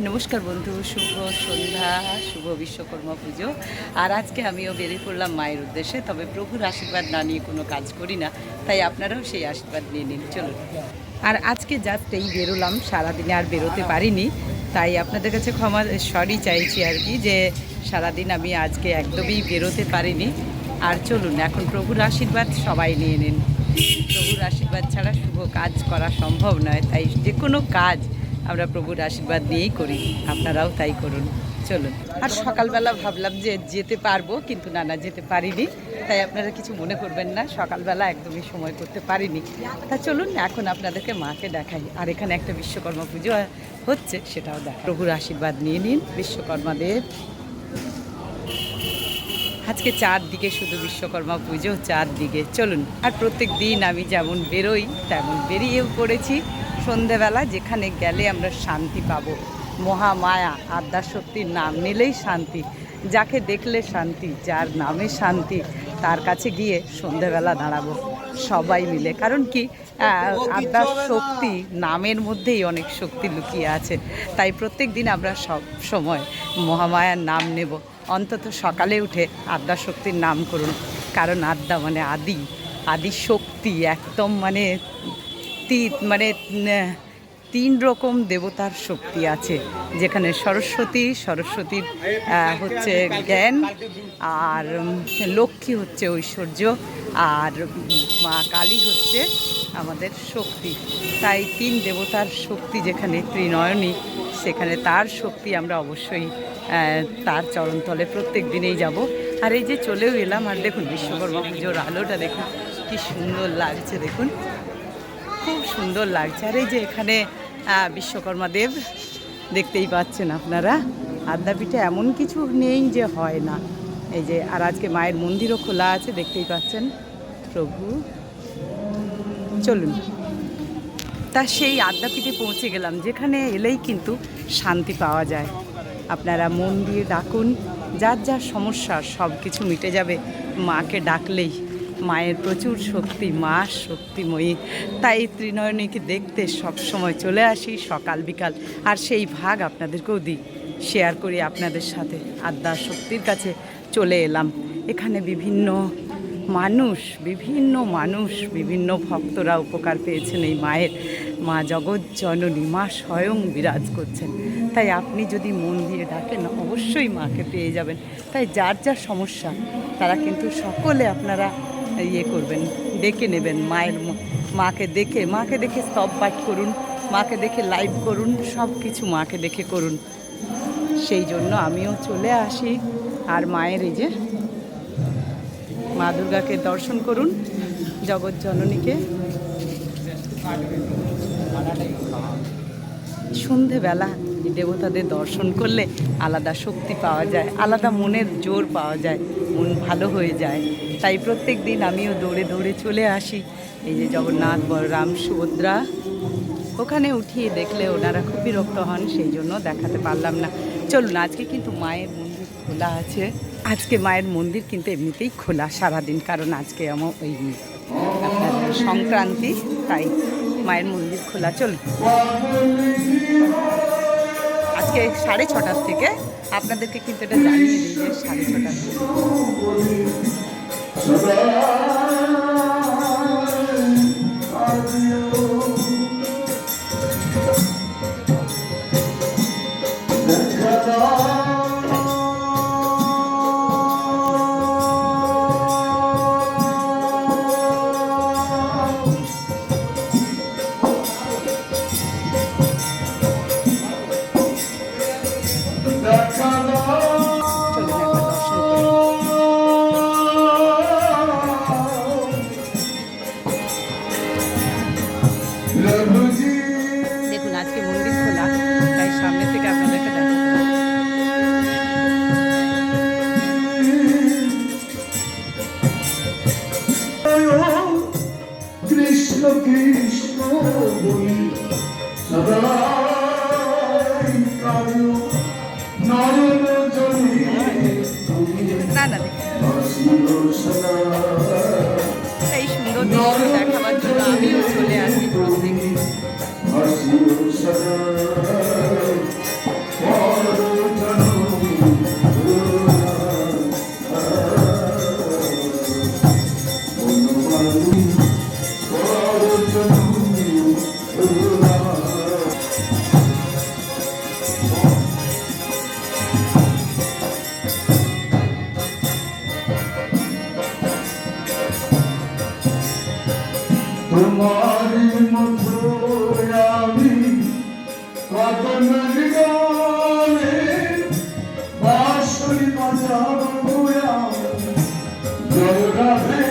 নমস্কার বন্ধু, শুভ সন্ধ্যা, শুভ বিশ্বকর্মা পুজো। আর আজকে আমিও বেরিয়ে পড়লাম মায়ের উদ্দেশ্যে, তবে প্রভুর আশীর্বাদ না নিয়ে কোনো কাজ করি না, তাই আপনারাও সেই আশীর্বাদ নিয়ে নিন, চলুন। আর আজকে এই বেরোলাম, সারাদিনে আর বেরোতে পারিনি, তাই আপনাদের কাছে ক্ষমা সরি চাইছি আর কি, যে সারাদিন আমি আজকে একদমই বেরোতে পারিনি। আর চলুন, এখন প্রভুর আশীর্বাদ সবাই নিয়ে নিন। প্রভুর আশীর্বাদ ছাড়া শুভ কাজ করা সম্ভব নয়, তাই যে কোনো কাজ আমরা প্রভুর আশীর্বাদ নিয়েই করি। আপনারাও তাই করুন। চলুন। আর সকালবেলা ভাবলাম যে যেতে পারব, কিন্তু না না, যেতে পারিনি। তাই আপনারা কিছু মনে করবেন না, সকালবেলা একদমই সময় করতে পারিনি। তা চলুন, এখন আপনাদেরকে মাকে দেখাই। আর এখানে একটা বিশ্বকর্মা পুজো হচ্ছে, সেটাও দেখ। প্রভুর আশীর্বাদ নিয়ে নিন, বিশ্বকর্মাদের। আজকে চারদিকে শুধু বিশ্বকর্মা পুজো, চারদিকে। চলুন, আর প্রত্যেক দিন আমি যেমন বেরোই, তেমন বেরিয়েও পড়েছি। সন্ধেবেলা যেখানে গেলে আমরা শান্তি পাবো। মহামায়া আদ্যাশক্তির নাম নিলেই শান্তি। যাকে দেখলে শান্তি, যার নামে শান্তি, তার কাছে গিয়ে সন্ধেবেলা দাঁড়াবো। সবাই মিলে। কারণ কি আদ্যার শক্তি নামের মধ্যেই অনেক শক্তি লুকিয়ে আছে। তাই প্রত্যেক দিন আমরা সব সময় মহামায়ার নাম নেব। অন্তত সকালে উঠে আদ্যা শক্তির নাম করুন। কারণ আদ্যা মানে আদি। আদি শক্তি একদম মানে মানে তিন রকম দেবতার শক্তি আছে। যেখানে সরস্বতী, সরস্বতীর হচ্ছে জ্ঞান, আর লক্ষ্মী হচ্ছে ঐশ্বর্য, আর মা কালী হচ্ছে আমাদের শক্তি। তাই তিন দেবতার শক্তি যেখানে ত্রিনয়নী, সেখানে তার শক্তি আমরা অবশ্যই তার চরণতলে প্রত্যেক দিনেই যাব। আর এই যে চলেও এলাম, আর দেখুন বিশ্বকর্মা পুজোর আলোটা দেখুন, কি সুন্দর লাগছে দেখুন। খুব সুন্দর লাগছে। আর এই যে এখানে বিশ্বকর্মা দেব দেখতেই পাচ্ছেন আপনারা। আদ্যাপীঠে এমন কিছু নেই যে হয় না। এই যে, আর আজকে মায়ের মন্দিরও খোলা আছে, দেখতেই পাচ্ছেন। প্রভু, চলুন। তা সেই আদ্যাপীঠে পৌঁছে গেলাম, যেখানে এলেই কিন্তু শান্তি পাওয়া যায়। আপনারা মন দিয়ে ডাকুন, যার যার সমস্যা সব কিছু মিটে যাবে। মাকে ডাকলেই। মায়ের প্রচুর শক্তি, মা শক্তিময়ী। তাই ত্রিনয়নীকে দেখতে সব সময় চলে আসি সকাল বিকাল। আর সেই ভাগ আপনাদেরকেও দিই। শেয়ার করি আপনাদের সাথে। আদ্যা শক্তির কাছে চলে এলাম। এখানে বিভিন্ন মানুষ বিভিন্ন মানুষ, বিভিন্ন ভক্তরা উপকার পেয়েছেন এই মায়ের। মা জগৎ জননী, মা স্বয়ং বিরাজ করছেন। তাই আপনি যদি মন দিয়ে ডাকেন, অবশ্যই মাকে পেয়ে যাবেন। তাই যার যার সমস্যা, তারা কিন্তু সকলে আপনারা ইয়ে করবেন, ডেকে নেবেন মায়ের মাকে দেখে মাকে দেখে স্তব পাঠ করুন, মাকে দেখে লাইভ করুন সব কিছু মাকে দেখে করুন। সেই জন্য আমিও চলে আসি আর মায়ের এই যে মা দুর্গাকে দর্শন করুন, জগৎ জননীকে। সন্ধেবেলা দেবতাদের দর্শন করলে আলাদা শক্তি পাওয়া যায়, আলাদা মনের জোর পাওয়া যায়, মন ভালো হয়ে যায়। তাই প্রত্যেক দিন আমিও দৌড়ে দৌড়ে চলে আসি। এই যে জগন্নাথ, বলরাম, সুভদ্রা, ওখানে উঠিয়ে দেখলে ওনারা খুব বিরক্ত হন, সেই জন্য দেখাতে পারলাম না। চলুন, আজকে কিন্তু মায়ের মন্দির খোলা আছে। আজকে মায়ের মন্দির কিন্তু এমনিতেই খোলা সারাদিন, কারণ আজকে আমার ওই সংক্রান্তি, তাই মায়ের মন্দির খোলা। চলুন। আজকে সাড়ে ছটার থেকে আপনাদেরকে কিন্তু এটা জানিয়ে দিই সাড়ে ছটার থেকে। তোমারি মতো আমি কত নদীগানে বাঁশরি বাজাবো আমি। জয় রাধে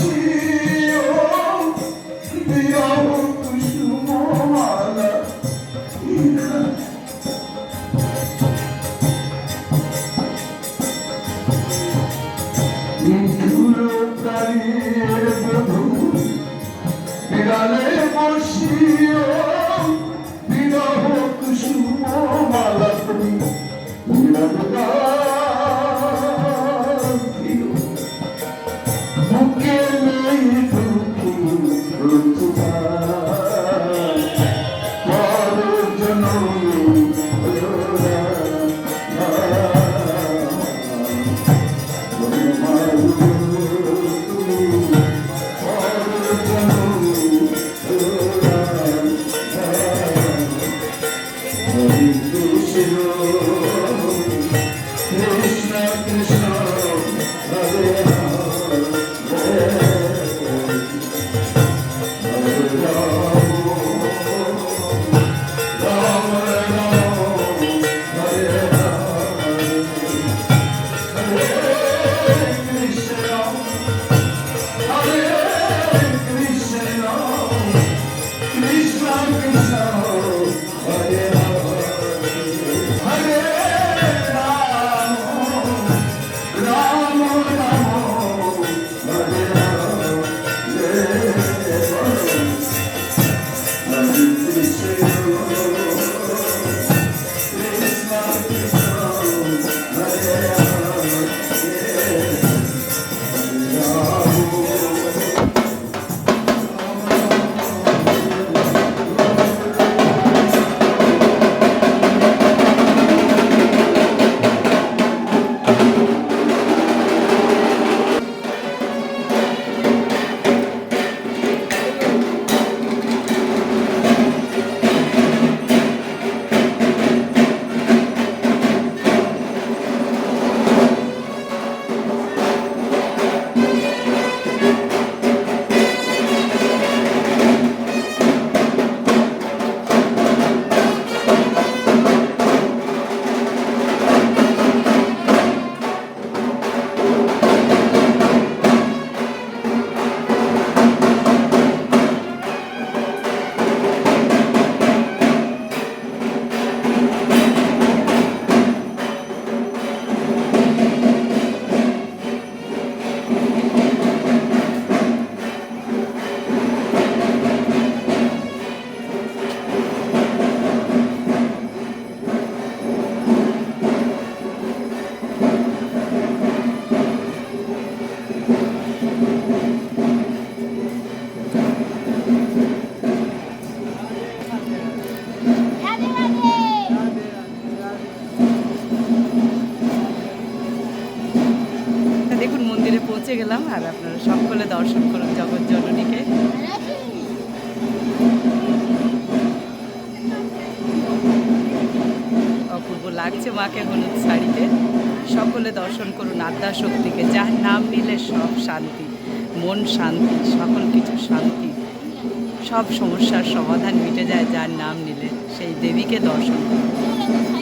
You. দর্শন করুন জগৎ জননীকে অপূর্ব লাগছে মাকে হলুদ শাড়িতে। সকলে দর্শন করুন আদ্যা শক্তিকে, যার নাম নিলে সব শান্তি, মন শান্তি, সকল কিছু শান্তি। সব সমস্যার সমাধান মিটে যায়, যার নাম নিলে সেই দেবীকে দর্শন করুন।